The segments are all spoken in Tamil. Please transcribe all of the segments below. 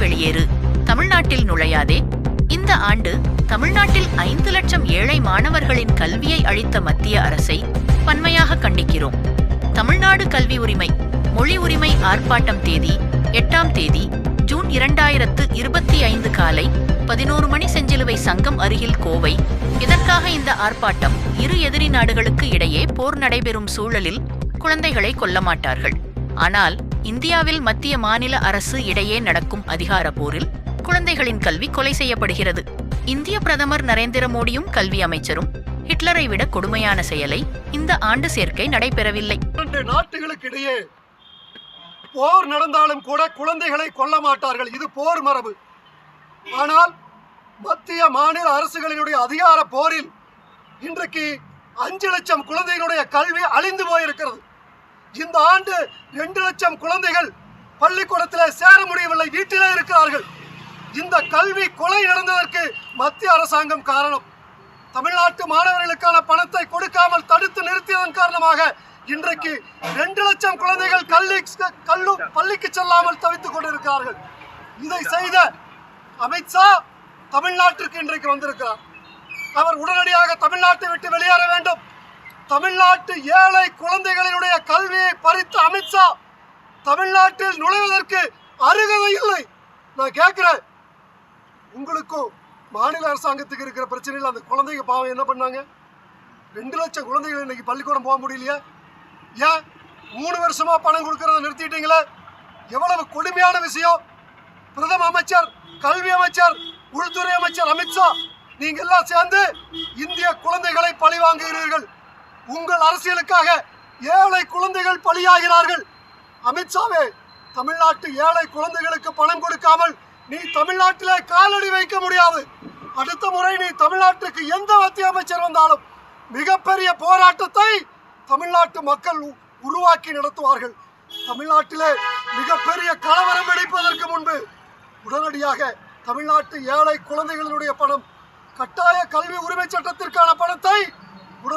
வெளியேறு. தமிழ்நாட்டில் நுழையாதே. இந்த ஆண்டு தமிழ்நாட்டில் ஐந்து லட்சம் ஏழை மாணவர்களின் கல்வியை அளித்த மத்திய அரசை பன்மையாக கண்டிக்கிறோம். தமிழ்நாடு கல்வி உரிமை மொழி உரிமை ஆர்ப்பாட்டம் தேதி எட்டாம் தேதி ஜூன் இரண்டாயிரத்து இருபத்தி ஐந்து காலை பதினோரு மணி செஞ்சிலுவை சங்கம் அருகில் கோவை. இதற்காக இந்த ஆர்ப்பாட்டம் இரு எதிரி நாடுகளுக்கு இடையே போர் நடைபெறும் சூழலில் குழந்தைகளை கொல்ல மாட்டார்கள். ஆனால் இந்தியாவில் மத்திய மாநில அரசு இடையே நடக்கும் அதிகார போரில் குழந்தைகளின் கல்வி கொலை செய்யப்படுகிறது. இந்திய பிரதமர் நரேந்திர மோடியும் கல்வி அமைச்சரும் ஹிட்லரை விட கொடுமையான செயலை இந்த ஆண்டு சேர்க்கை நடைபெறவில்லை. நாட்டுகளுக்கு இடையே போர் நடந்தாலும் கூட குழந்தைகளை கொல்ல மாட்டார்கள். இது போர் மரபு. ஆனால் மத்திய மாநில அரசுகளினுடைய அதிகார போரில் இன்றைக்கு அஞ்சு லட்சம் குழந்தைகளுடைய கல்வி அழிந்து போயிருக்கிறது. இந்த ஆண்டு ரெண்டு லட்சம் குழந்தைகள் பள்ளிக்கூடத்தில் சேர முடியவில்லை வீட்டிலே இருக்கிறார்கள். இந்த கல்வி கொலை நடந்ததற்கு மத்திய அரசாங்கம் காரணம். தமிழ்நாட்டு மாணவர்களுக்கான பணத்தை கொடுக்காமல் தடுத்து நிறுத்தியதன் காரணமாக இன்றைக்கு ரெண்டு லட்சம் குழந்தைகள் கல்வி கல்லு பள்ளிக்கு செல்லாமல் தவித்துக் கொண்டிருக்கிறார்கள். இதை செய்த அமித்ஷா தமிழ்நாட்டிற்கு இன்றைக்கு வந்திருக்கிறார். அவர் உடனடியாக தமிழ்நாட்டை விட்டு வெளியேற வேண்டும். தமிழ்நாட்டு ஏழை குழந்தைகளினுடைய கல்வியை பறித்த அமித்ஷா தமிழ்நாட்டில் நுழைவதற்கு அருகதை இல்லை. நான் கேட்குறேன் உங்களுக்கும் மாநில அரசாங்கத்துக்கு இருக்கிற பிரச்சனையில் அந்த குழந்தைங்க பாவம் என்ன பண்ணாங்க? ரெண்டு லட்சம் குழந்தைகள் இன்னைக்கு பள்ளிக்கூடம் போக முடியலையா? ஏன் மூணு வருஷமா பணம் கொடுக்கறத நிறுத்திட்டீங்களே? எவ்வளவு கொடுமையான விஷயம். பிரதம அமைச்சர் கல்வி அமைச்சர் உள்துறை அமைச்சர் அமித்ஷா நீங்க எல்லாம் சேர்ந்து இந்திய குழந்தைகளை பழி வாங்குகிறீர்கள். உங்கள் அரசியலுக்காக ஏழை குழந்தைகள் பலியாகிறார்கள். அமித்ஷாவே தமிழ்நாட்டு ஏழை குழந்தைகளுக்கு பணம் கொடுக்காமல் நீ தமிழ்நாட்டிலே காலடி வைக்க முடியாது. அடுத்த முறை நீ தமிழ்நாட்டுக்கு எந்த மத்திய அமைச்சர் வந்தாலும் மிகப்பெரிய போராட்டத்தை தமிழ்நாட்டு மக்கள் உருவாக்கி நடத்துவார்கள். தமிழ்நாட்டிலே மிகப்பெரிய கலவரம் வெடிப்பதற்கு முன்பு உடனடியாக தமிழ்நாட்டு ஏழை குழந்தைகளுடைய பணம் கட்டாய கல்வி உரிமை சட்டத்திற்கான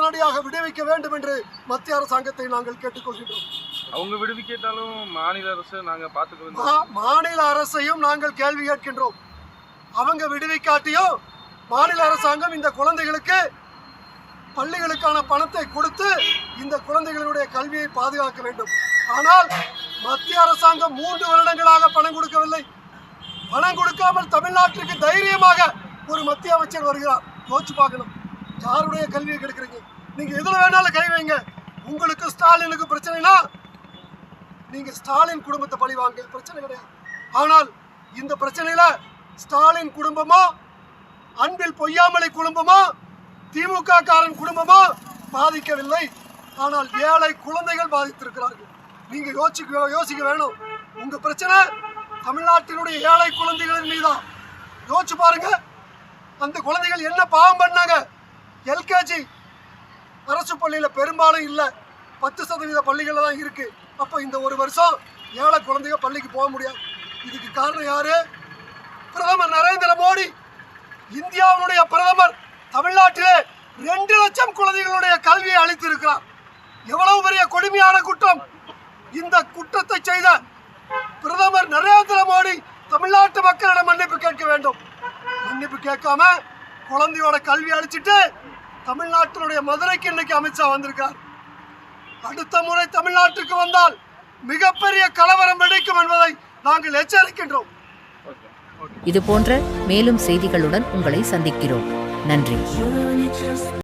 உடனடியாக விடுவிக்க வேண்டும் என்று மத்திய அரசாங்கத்தை நாங்கள் கேட்டுக்கொள்கின்றோம். அவங்க விடுவிக்கட்டாலும் மாநில அரசு நாங்க பாத்துக்க வேண்டிய மா- மாநில அரசையும் நாங்கள் கேள்வி கேட்கின்றோம். அவங்க விடுவிக்காட்டியும் மாநில அரசாங்கம் இந்த குழந்தைகளுக்கு பள்ளிகளுக்கான பணத்தை கொடுத்து இந்த குழந்தைகளுடைய கல்வியை பாதுகாக்க வேண்டும். ஆனால் மத்திய அரசாங்கம் மூன்று வருடங்களாக பணம் கொடுக்கவில்லை. பணம் கொடுக்காமல் தமிழ்நாட்டிற்கு தைரியமாக ஒரு மத்திய அமைச்சர் வருகிறார். யோசிச்சு பார்க்கணும் யாருடைய கல்வியை கெடுக்கிறீங்க? நீங்க எதுல வேணாலும் கை வைங்க. உங்களுக்கு ஸ்டாலினுக்கு பிரச்சனைனா நீங்க ஸ்டாலின் குடும்பத்தை பழி வாங்க. பிரச்சனை கிடையாது. ஆனால் இந்த பிரச்சனையில ஸ்டாலின் குடும்பமோ அன்பில் பொய்யாமலை குடும்பமோ திமுக காரன் குடும்பமோ பாதிக்கவில்லை. ஆனால் ஏழை குழந்தைகள் பாதித்திருக்கிறார்கள். நீங்க யோசிக்க யோசிக்க வேணும். உங்க பிரச்சனை தமிழ்நாட்டினுடைய ஏழை குழந்தைகளின் மீதான் யோசிச்சு பாருங்க. அந்த குழந்தைகள் என்ன பாவம் பண்ணாங்க? எல்கேஜி அரசு பள்ளியில் பெரும்பாலும் இல்லை. பத்து சதவீத பள்ளிகளில் தான் இருக்குது அப்போ இந்த ஒரு வருஷம் ஏழை குழந்தைங்க பள்ளிக்கு போக முடியாது. இதுக்கு காரணம் யார்? பிரதமர் நரேந்திர மோடி. இந்தியாவுடைய பிரதமர் தமிழ்நாட்டிலே ரெண்டு லட்சம் குழந்தைகளுடைய கல்வியை அளித்திருக்கிறார். எவ்வளவு பெரிய கொடுமையான குற்றம். இந்த குற்றத்தை செய்த பிரதமர் நரேந்திர மோடி தமிழ்நாட்டு மக்களிடம் மன்னிப்பு கேட்க வேண்டும். மன்னிப்பு கேட்காம குழந்தையோட கல்வி அழிச்சிட்டு தமிழ்நாட்டினுடைய மதுரைக்கு இன்னைக்கு அமித்ஷா வந்திருக்கார். அடுத்த முறை தமிழ்நாட்டுக்கு வந்தால் மிகப்பெரிய கலவரம் வெடிக்கும் என்பதை நாங்கள் எச்சரிக்கின்றோம். இது போன்ற மேலும் செய்திகளுடன் உங்களை சந்திக்கிறோம். நன்றி.